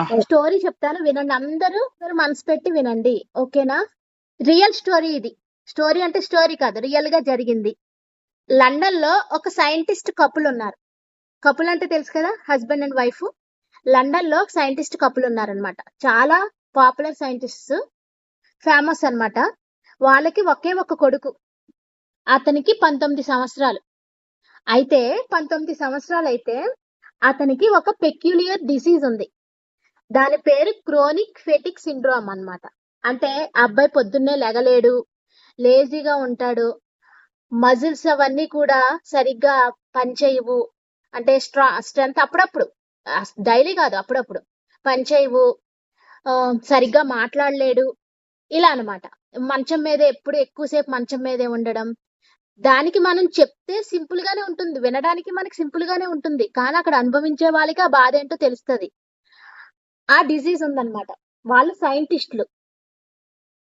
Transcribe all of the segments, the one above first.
Story చెప్తాను వినండి. అందరూ మీరు మనసు పెట్టి వినండి. ఓకేనా? రియల్ స్టోరీ ఇది. స్టోరీ అంటే స్టోరీ కాదు రియల్గా జరిగింది. లండన్లో ఒక సైంటిస్ట్ కపుల్ ఉన్నారు. కపుల్ అంటే తెలుసు కదా హస్బెండ్ అండ్ వైఫ్. లండన్లో సైంటిస్ట్ కపుల్ ఉన్నారనమాట చాలా పాపులర్ సైంటిస్ట్స్ ఫేమస్ అన్నమాట. వాళ్ళకి ఒకే ఒక కొడుకు. అతనికి పంతొమ్మిది సంవత్సరాలు. అయితే పంతొమ్మిది సంవత్సరాలు అయితే అతనికి ఒక పెక్యులియర్ డిసీజ్ ఉంది. దాని పేరు క్రోనిక్ ఫెటిక్ సిండ్రోమ్ అన్నమాట. అంటే అబ్బాయి పొద్దున్నే లెగలేడు లేజీగా ఉంటాడు మజిల్స్ అవన్నీ కూడా సరిగ్గా పనిచేయవు. అంటే స్ట్రా స్ట్రెంత్ అప్పుడప్పుడు డైలీ కాదు అప్పుడప్పుడు పనిచేయవు సరిగ్గా మాట్లాడలేడు ఇలా అన్నమాట. మంచం మీద ఎప్పుడు ఎక్కువసేపు మంచం మీదే ఉండడం. దానికి మనం చెప్తే సింపుల్ గానే ఉంటుంది వినడానికి మనకి సింపుల్ గానే ఉంటుంది. కానీ అక్కడ అనుభవించే వాళ్ళకి ఆ బాధ ఏంటో తెలుస్తుంది. ఆ డిసీజ్ ఉందన్నమాట. వాళ్ళు సైంటిస్టులు.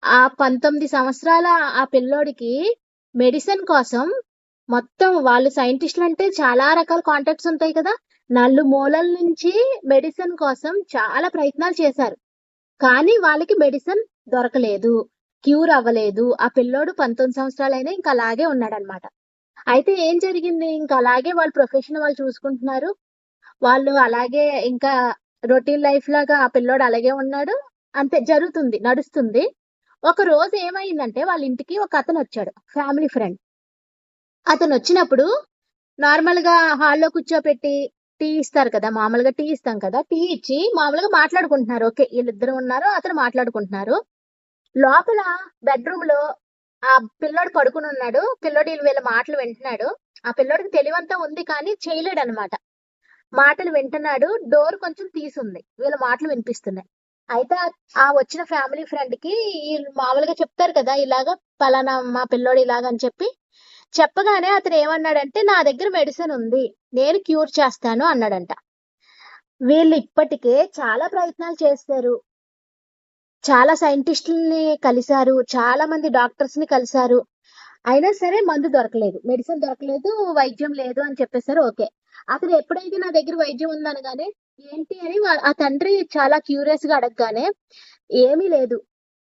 ఆ పంతొమ్మిది సంవత్సరాల ఆ పిల్లోడికి మెడిసిన్ కోసం మొత్తం వాళ్ళు సైంటిస్టులు అంటే చాలా రకాల కాంటాక్ట్స్ ఉంటాయి కదా. నలు మూలల నుంచి మెడిసిన్ కోసం చాలా ప్రయత్నాలు చేశారు. కానీ వాళ్ళకి మెడిసిన్ దొరకలేదు. క్యూర్ అవ్వలేదు. ఆ పిల్లోడు పంతొమ్మిది సంవత్సరాలైనా ఇంకా అలాగే ఉన్నాడనమాట అయితే ఏం జరిగింది? ఇంకా అలాగే వాళ్ళ ప్రొఫెషన్ వాళ్ళు చూసుకుంటున్నారు. వాళ్ళు అలాగే ఇంకా రొటీన్ లైఫ్ లాగా ఆ పిల్లోడు అలాగే ఉన్నాడు. అంతే జరుగుతుంది నడుస్తుంది. ఒక రోజు ఏమైందంటే వాళ్ళ ఇంటికి ఒక అతను వచ్చాడు ఫ్యామిలీ ఫ్రెండ్. అతను వచ్చినప్పుడు నార్మల్గా హాల్లో కూర్చోపెట్టి టీ ఇస్తారు కదా మామూలుగా టీ ఇస్తాం కదా టీ ఇచ్చి మామూలుగా మాట్లాడుకుంటున్నారు. ఓకే వీళ్ళిద్దరు ఉన్నారు అతను మాట్లాడుకుంటున్నారు. లోపల బెడ్రూమ్లో ఆ పిల్లోడు పడుకుని ఉన్నాడు. పిల్లోడు వీళ్ళ వీళ్ళ మాటలు వింటున్నాడు. ఆ పిల్లోడికి తెలివంతా ఉంది కానీ చేయలేడు అనమాట మాటలు వింటున్నాడు డోర్ కొంచెం తీసుంది. వీళ్ళ మాటలు వినిపిస్తున్నాయి. అయితే ఆ- వచ్చిన ఫ్యామిలీ ఫ్రెండ్కి మామూలుగా చెప్తారు కదా ఇలాగా పలానా మా పిల్లోడు ఇలాగ అని చెప్పి. చెప్పగానే అతను ఏమన్నాడంటే నా దగ్గర మెడిసిన్ ఉంది నేను క్యూర్ చేస్తాను అన్నాడంట. వీళ్ళు ఇప్పటికే చాలా ప్రయత్నాలు చేస్తారు చాలా సైంటిస్టుల్ని కలిశారు చాలా మంది డాక్టర్స్ని కలిశారు. అయినా సరే మందు దొరకలేదు. మెడిసిన్ దొరకలేదు వైద్యం లేదు అని చెప్పేసారు ఓకే. అతను ఎప్పుడైతే నా దగ్గర వైద్యం ఉందనగానే ఏంటి అని ఆ తండ్రి చాలా క్యూరియస్గా అడగగానే ఏమీ లేదు.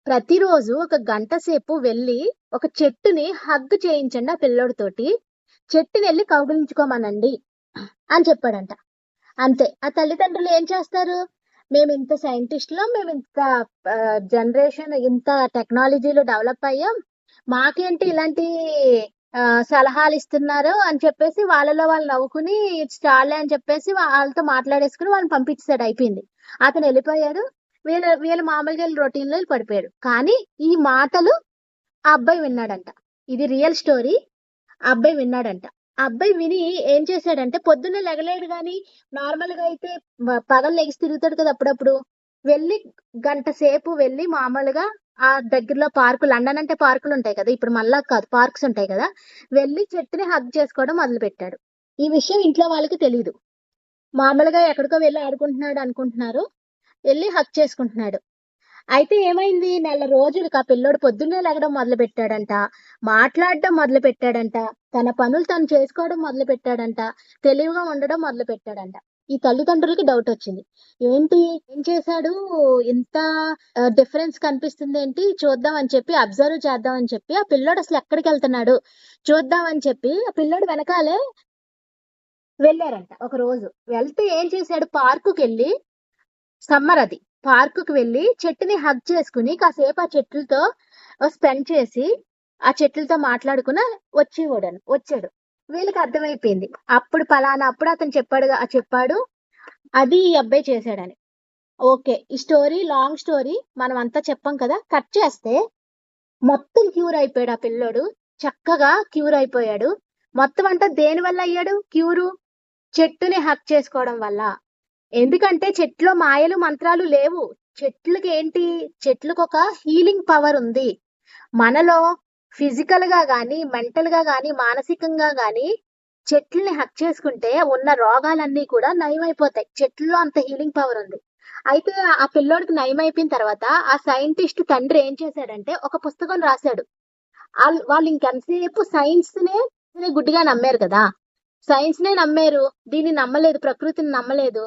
ప్రతిరోజు ఒక గంట సేపు వెళ్ళి ఒక చెట్టుని హగ్ చేయించండి ఆ పిల్లోడితోటి. చెట్టుని వెళ్ళి కౌగిలించుకోమనండి అని చెప్పాడంట. అంతే. ఆ తల్లిదండ్రులు ఏం చేస్తారు? మేము ఇంత సైంటిస్ట్లో మేము ఇంత జనరేషన్ ఇంత టెక్నాలజీలో డెవలప్ అయ్యాం. మాకేంటి ఇలాంటి సలహాలు ఇస్తున్నారు అని చెప్పేసి వాళ్ళలో వాళ్ళు నవ్వుకుని చాలే అని చెప్పేసి వాళ్ళతో మాట్లాడేసుకుని వాళ్ళని పంపించాడు అయిపోయింది. అతను వెళ్ళిపోయాడు. వీళ్ళు వీళ్ళు మామూలుగా రొటీన్లో పడిపోయాడు కానీ ఈ మాటలు ఆ అబ్బాయి విన్నాడంట. ఇది రియల్ స్టోరీ. అబ్బాయి విన్నాడంట. అబ్బాయి విని ఏం చేశాడంటే పొద్దున్నే లెగలేడు కానీ నార్మల్గా అయితే పగలు లెగిసి తిరుగుతాడు కదా అప్పుడప్పుడు. వెళ్ళి గంట సేపు వెళ్ళి మామూలుగా ఆ దగ్గరలో పార్కు లండన్ అంటే పార్కులు ఉంటాయి కదా ఇప్పుడు మళ్ళా కాదు పార్క్స్ ఉంటాయి కదా వెళ్ళి చెట్టుని హగ్ చేసుకోవడం మొదలు పెట్టాడు ఈ విషయం ఇంట్లో వాళ్ళకి తెలియదు మామూలుగా ఎక్కడికో వెళ్ళి ఆడుకుంటున్నాడు అనుకుంటున్నారు వెళ్ళి హక్ చేసుకుంటున్నాడు. అయితే ఏమైంది? నెల రోజులకు ఆ పిల్లోడు పొద్దున్నే లెగడం మొదలు పెట్టాడంట మాట్లాడడం మొదలు పెట్టాడంట తన పనులు తను చేసుకోవడం మొదలు పెట్టాడంట తెలివిగా ఉండడం మొదలు పెట్టాడంట ఈ తల్లిదండ్రులకి డౌట్ వచ్చింది. ఏంటి? ఏం చేశాడు? ఇంత డిఫరెన్స్ కనిపిస్తుంది ఏంటి? చూద్దాం అని చెప్పి అబ్జర్వ్ చేద్దాం అని చెప్పి ఆ పిల్లోడు అసలు ఎక్కడికి వెళ్తున్నాడు? చూద్దాం అని చెప్పి ఆ పిల్లోడు వెనకాలే వెళ్ళారంట. ఒక రోజు వెళ్తే ఏం చేశాడు? పార్కుకి వెళ్ళి సమ్మర్ అది పార్కుకి వెళ్ళి చెట్టుని హగ్ చేసుకుని కాసేపు ఆ చెట్లతో స్పెండ్ చేసి ఆ చెట్లతో మాట్లాడుకుని వచ్చేవాడు వచ్చాడు. వీళ్ళకి అర్థమైపోయింది. అప్పుడు ఫలానా అప్పుడు అతను చెప్పాడు చెప్పాడు అది ఈ అబ్బాయి చేశాడని. ఓకే ఈ స్టోరీ లాంగ్ స్టోరీ మనం అంతా చెప్పాం కదా. కట్ చేస్తే మొత్తం క్యూర్ అయిపోయాడు ఆ పిల్లోడు. చక్కగా క్యూర్ అయిపోయాడు. మొత్తం అంతా దేని వల్ల అయ్యాడు? క్యూరు? చెట్టుని హక్ చేసుకోవడం వల్ల. ఎందుకంటే చెట్లో మాయలు మంత్రాలు లేవు. చెట్లకి ఏంటి చెట్లకు ఒక హీలింగ్ పవర్ ఉంది. మనలో ఫిజికల్గా గాని మెంటల్గా గాని మానసికంగా గాని చెట్లని హక్ చేసుకుంటే ఉన్న రోగాలన్నీ కూడా నయమైపోతాయి. చెట్లలో అంత హీలింగ్ పవర్ ఉంది. అయితే ఆ పిల్లోడికి నయం అయిపోయిన తర్వాత ఆ సైంటిస్ట్ తండ్రి ఏం చేశాడంటే ఒక పుస్తకం రాశాడు. వాళ్ళు ఇంకెంతసేపు సైన్స్ నే గుడ్డిగా నమ్మారు కదా. సైన్స్ నే నమ్మారు. దీన్ని నమ్మలేదు. ప్రకృతిని నమ్మలేదు.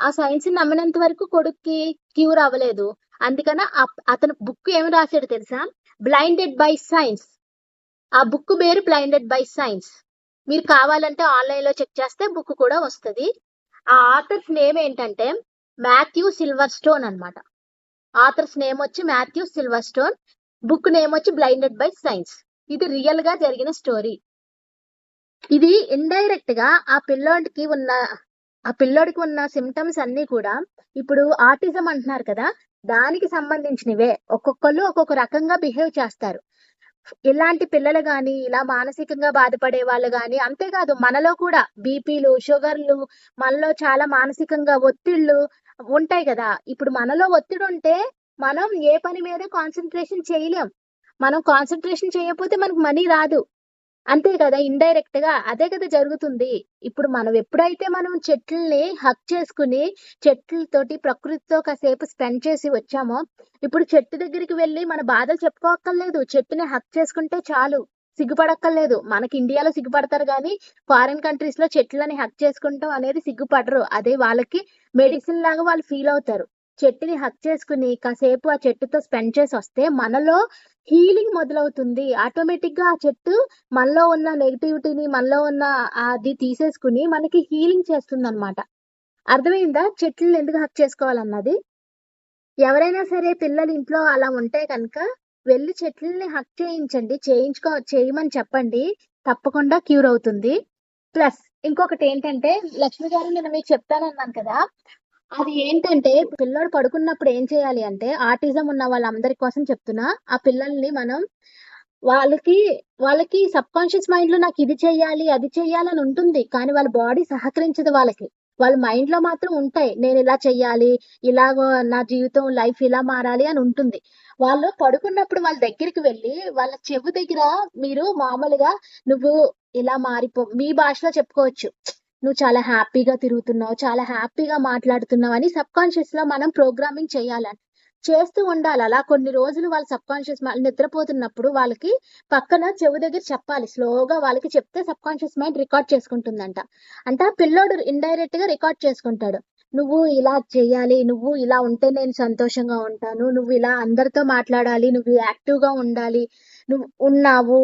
ఆ సైన్స్ నమ్మినంత వరకు కొడుక్కి క్యూర్ అవ్వలేదు. అందుకని అతను బుక్ ఏమి రాశాడు తెలుసా? బ్లైండెడ్ బై సైన్స్ ఆ బుక్ పేరు బ్లైండెడ్ బై సైన్స్ మీరు కావాలంటే ఆన్లైన్లో చెక్ చేస్తే బుక్ కూడా వస్తుంది. ఆ ఆథర్స్ నేమ్ ఏంటంటే మాథ్యూ సిల్వర్ స్టోన్ అనమాట ఆథర్స్ నేమ్ వచ్చి Matthew Silverstone book name వచ్చి బ్లైండెడ్ బై సైన్స్ ఇది రియల్గా జరిగిన స్టోరీ ఇది ఇండైరెక్ట్గా ఆ పిల్లోడికి ఉన్న ఆ పిల్లోడికి ఉన్న సిమ్టమ్స్ అన్ని కూడా ఇప్పుడు ఆటిజం అంటున్నారు కదా దానికి సంబంధించినవే. ఒక్కొక్కళ్ళు ఒక్కొక్క రకంగా బిహేవ్ చేస్తారు. ఇలాంటి పిల్లలు గాని ఇలా మానసికంగా బాధపడే వాళ్ళు గాని అంతేకాదు మనలో కూడా బీపీలు షుగర్లు మనలో చాలా మానసికంగా ఒత్తిళ్ళు ఉంటాయి కదా. ఇప్పుడు మనలో ఒత్తిడి ఉంటే మనం ఏ పని మీద కాన్సన్ట్రేషన్ చేయలేం. మనం కాన్సన్ట్రేషన్ చేయకపోతే మనకు మనీ రాదు. అంతే కదా ఇండైరెక్ట్గా అదే కదా జరుగుతుంది. ఇప్పుడు మనం ఎప్పుడైతే మనం చెట్లని హక్ చేసుకుని చెట్లతోటి ప్రకృతితో కాసేపు స్పెండ్ చేసి వచ్చామో ఇప్పుడు చెట్టు దగ్గరికి వెళ్ళి మన బాధలు చెప్పుకోక్కర్లేదు. చెట్టుని హక్ చేసుకుంటే చాలు. సిగ్గుపడక్కర్లేదు. మనకి ఇండియాలో సిగ్గుపడతారు కానీ ఫారిన్ కంట్రీస్లో చెట్లని హక్ చేసుకుంటాం అనేది సిగ్గుపడరు. అదే వాళ్ళకి మెడిసిన్ లాగా వాళ్ళు ఫీల్ అవుతారు. చెట్టుని హక్ చేసుకుని కాసేపు ఆ చెట్టుతో స్పెండ్ చేసి వస్తే మనలో హీలింగ్ మొదలవుతుంది. ఆటోమేటిక్గా ఆ చెట్టు మనలో ఉన్న నెగిటివిటీని మనలో ఉన్న అది తీసేసుకుని మనకి హీలింగ్ చేస్తుంది అనమాట అర్థమైందా? చెట్లను ఎందుకు హక్ చేసుకోవాలన్నది? ఎవరైనా సరే పిల్లలు ఇంట్లో అలా ఉంటే కనుక వెళ్ళి చెట్లని హక్ చేయించండి. చేయించుకో చేయమని చెప్పండి. తప్పకుండా క్యూర్ అవుతుంది. ప్లస్ ఇంకొకటి ఏంటంటే లక్ష్మి గారు నేను మీకు చెప్తానన్నాను కదా అది ఏంటంటే పిల్లోడు పడుకున్నప్పుడు ఏం చేయాలి అంటే ఆటిజం ఉన్న వాళ్ళందరి కోసం చెప్తున్నా. ఆ పిల్లల్ని మనం వాళ్ళకి వాళ్ళకి సబ్ కాన్షియస్ మైండ్లో నాకు ఇది చెయ్యాలి అది చేయాలని ఉంటుంది. కానీ వాళ్ళ బాడీ సహకరించదు వాళ్ళకి. వాళ్ళ మైండ్లో మాత్రం ఉంటాయి. నేను ఇలా చెయ్యాలి ఇలాగో నా జీవితం లైఫ్ ఇలా మారాలి అని ఉంటుంది. వాళ్ళు పడుకున్నప్పుడు వాళ్ళ దగ్గరికి వెళ్ళి వాళ్ళ చెవు దగ్గర మీరు మామూలుగా నువ్వు ఇలా మారిపో మీ భాషలో చెప్పుకోవచ్చు. నువ్వు చాలా హ్యాపీగా తిరుగుతున్నావు చాలా హ్యాపీగా మాట్లాడుతున్నావు అని సబ్ కాన్షియస్లో మనం ప్రోగ్రామింగ్ చేయాలని. చేస్తూ ఉండాలి. అలా కొన్ని రోజులు వాళ్ళ సబ్ కాన్షియస్ నిద్రపోతున్నప్పుడు వాళ్ళకి పక్కన చెవు దగ్గర చెప్పాలి. స్లోగా వాళ్ళకి చెప్తే సబ్ కాన్షియస్ మైండ్ రికార్డ్ చేసుకుంటుందంట. అంటే ఆ పిల్లోడు ఇండైరెక్ట్గా రికార్డ్ చేసుకుంటాడు. నువ్వు ఇలా చేయాలి నువ్వు ఇలా ఉంటే నేను సంతోషంగా ఉంటాను నువ్వు ఇలా అందరితో మాట్లాడాలి నువ్వు యాక్టివ్గా ఉండాలి నువ్వు ఉన్నావు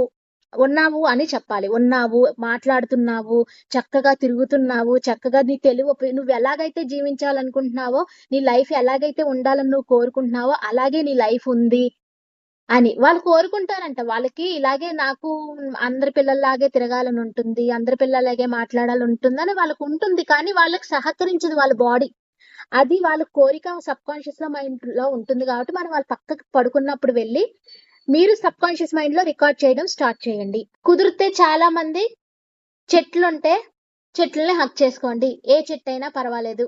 ఉన్నావు అని చెప్పాలి. ఉన్నావు మాట్లాడుతున్నావు చక్కగా తిరుగుతున్నావు చక్కగా నీ తెలివి నువ్వు ఎలాగైతే జీవించాలనుకుంటున్నావో నీ లైఫ్ ఎలాగైతే ఉండాలని నువ్వు కోరుకుంటున్నావో అలాగే నీ లైఫ్ ఉంది అని. వాళ్ళు కోరుకుంటారంట. వాళ్ళకి ఇలాగే నాకు అందరి పిల్లల్లాగే తిరగాలని ఉంటుంది అందరి పిల్లలాగే మాట్లాడాలని ఉంటుంది అని వాళ్ళకు ఉంటుంది. కానీ వాళ్ళకి సహకరించదు వాళ్ళ బాడీ. అది వాళ్ళ కోరిక సబ్ కాన్షియస్లో మైండ్లో ఉంటుంది కాబట్టి మనం వాళ్ళు పక్కకు పడుకున్నప్పుడు వెళ్ళి మీరు సబ్ కాన్షియస్ మైండ్లో రికార్డ్ చేయడం స్టార్ట్ చేయండి. కుదిరితే చాలా మంది చెట్లుంటే చెట్లని హక్ చేసుకోండి. ఏ చెట్టు అయినా పర్వాలేదు.